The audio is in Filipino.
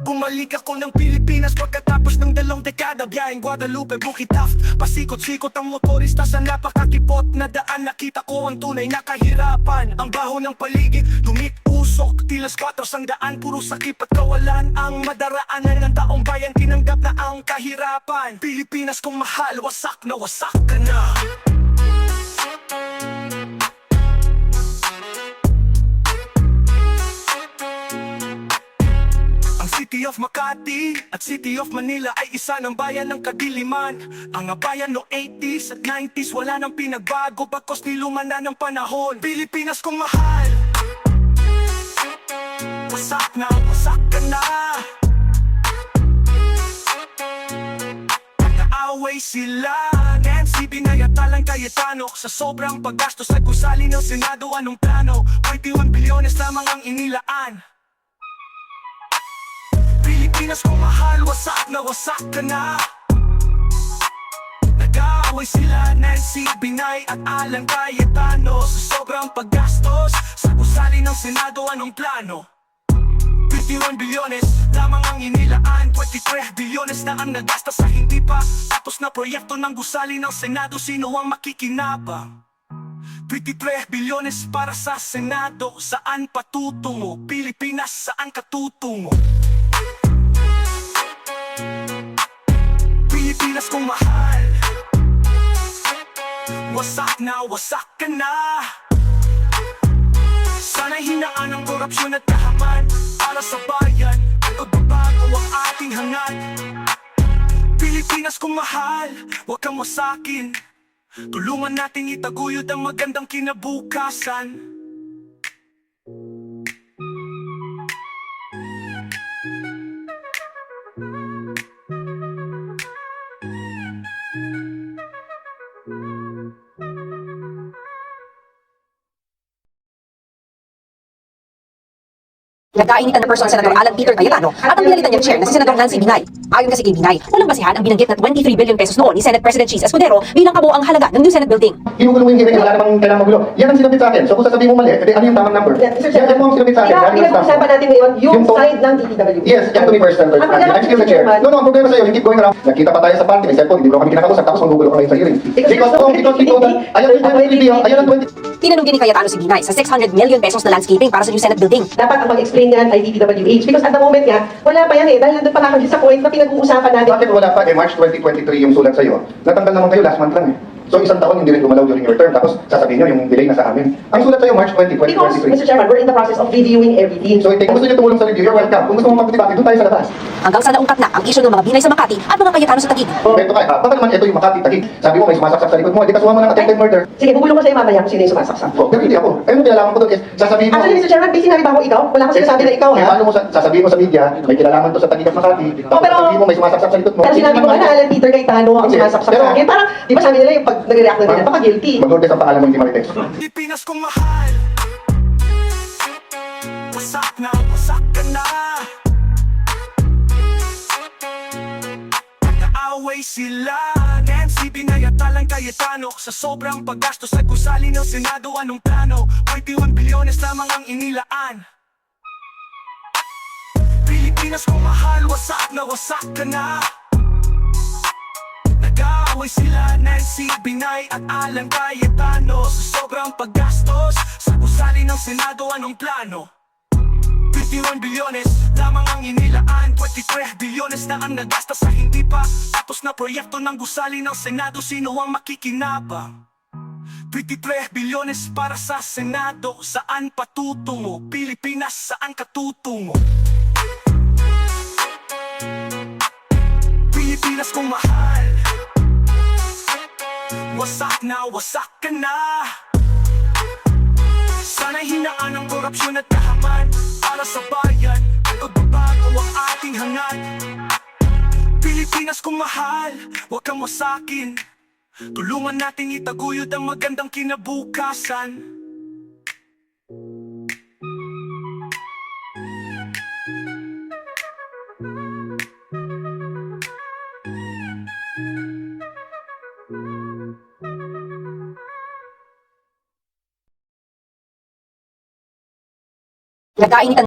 Bumalik ako ng Pilipinas pagkatapos ng dalawang dekada. Biyaheng Guadalupe, Bukit Taft Pasikot-sikot ang motorista sa napakakipot na daan. Nakita ko ang tunay na kahirapan. Ang baho ng paligid, dumit-usok Tilas 400 daan, puro sakit at kawalan Ang madaraanan ng taong bayan. Tinanggap na ang kahirapan. Pilipinas kong mahal, wasak na wasak ka na City of Makati at City of Manila ay isa ng bayan ng kadiliman. Ang bayan no 80s at 90s wala nang pinagbago Bagkos niluman na ng panahon. Pilipinas kong mahal. Wasak na, wasak ka na. Nag-aaway sila. Nancy Binayat Talang Cayetano. Sa sobrang paggastos sa gusali ng Senado Anong plano? 21 bilyones lamang ang inilaan Pilipinas kong mahal, wasak na wasak ka na Nag-aaway sila Nancy, Binay at Alan Cayetano Sa sobrang paggastos Sa gusali ng Senado, anong plano? 51 bilyones lamang ang inilaan 23 bilyones na ang nagasta sa hindi pa Tapos na proyekto ng gusali ng Senado Sino ang makikinabang? 23 bilyones para sa Senado Saan patutungo? Pilipinas, saan katutungo? Pilipinas kong mahal. Wasak na, wasak ka na. Sana'y hinaan ang korupsyon at kahaman Para sa bayan, pagbabago ang ating hangat Pilipinas kong mahal, huwag kang masakin Tulungan natin itaguyod ang magandang kinabukasan Nagkainitan na person ang Senador Alan Peter Cayetano at ang pinalitan niyang chair na si Senador Nancy Binay. Ayon kasi kay Binay, walang basihan ang binanggit na 23 billion pesos noon ni Senate President Cheese Escudero bilang kabuang halaga ng new Senate building. Ginugulo mo yung hearing, wala namang kailangan magulo. Yan ang sinabit sa akin. So kung sasabihin mo mali, edi ano yung tamang number? Yeah. Yan, yan mo ang sinabit sa akin. Pina- Galing ng staff. Pinag-uusapan natin ngayon yung, Yung to- side ng DPWH. Yes, yan to me first and third. Ang problema, I'm still the chair. No, no, ang problema sa'yo, you keep going around. Nakita pa tayo sa party, may cellphone, hindi mo kami kinakausap, tapos magugulo ka ngayon sa hearing. Because Because, oh, because credibility. ayan, ayan, ayan, ayan, ayan, ang 20. Tinanong din ni Cayetano si Binay sa 600 million pesos na landscaping para sa new Senate building. Dapat ang mag-explain yan ay DPWH. Because at the moment nga, wala pa yan eh. Dahil nandun pa nga kami sa point na pinag-uusapan natin. Bakit wala pa? Eh, March 2023 yung sulat sa'yo. Natanggal naman kayo last month lang eh. So isang taon hindi rin gumalaw during your term, tapos sasabihin nyo yung delay na sa amin. Ang sulat sa'yo, March 20, Because, 2023. Mr. Chairman, we're in the process of reviewing everything. So kung gusto nyo tumulong sa review, you're welcome. Kung gusto mo magdebate, doon tayo sa labas. Hanggang sa naungkat na ang issue ng mga Binay sa Makati at mga Cayetano sa Taguig. Kwento ka, ha? Baka naman ito yung Makati, Taguig. Sabi mo may sumasaksak sa likod mo, hindi ka sumama ng attempted murder. Sige, bubulong ko sa'yo mamaya kung sino yung sumasaksak. Oh, pero hindi ako. Ayun ang kinalaman ko doon is, sasabihin mo... Actually, Mr. Chairman, may sinabi ba ako ikaw? Wala akong sinasabi na ikaw, Eh, ha? paano mo sa, sasabihin mo sa media, may kinalaman to sa Taguig at Makati, tapos pero- sasabihin mo may sumasaksak sa likod mo. Pero sinabi mo Alan Peter Cayetano ang sumasaksak sa akin. Parang, di ba sabi nila yung pag nag-react na nila, baka guilty. Mag-order ang pangalan mo, hindi marites. Pilipinas kong mahal. Wasak na, wasak ka na. Nag-aaway sila. Nancy Binayat Talang Cayetano. Sa sobrang paggastos sa gusali ng Senado. Anong plano? 21 bilyones lamang ang inilaan. Pilipinas kong mahal. Wasak na, wasak ka na Nag-aaway sila Nancy Binay at Alan Cayetano Sa sobrang paggastos Sa gusali ng Senado anong plano? 51 bilyones lamang ang inilaan 23 bilyones na ang nagasta sa hindi pa Tapos na proyekto ng gusali ng Senado Sino ang makikinabang? 23 bilyones para sa Senado Saan patutungo? Pilipinas, saan katutungo? Pilipinas kong mahal Wasak na, wasak ka na. Sana'y hinaan ang korupsyon at kahaman Para sa bayan, pagbabago ang ating hangat. Pilipinas kong mahal, huwag kang masakin Tulungan natin itaguyod ang magandang kinabukasan Nagkainitan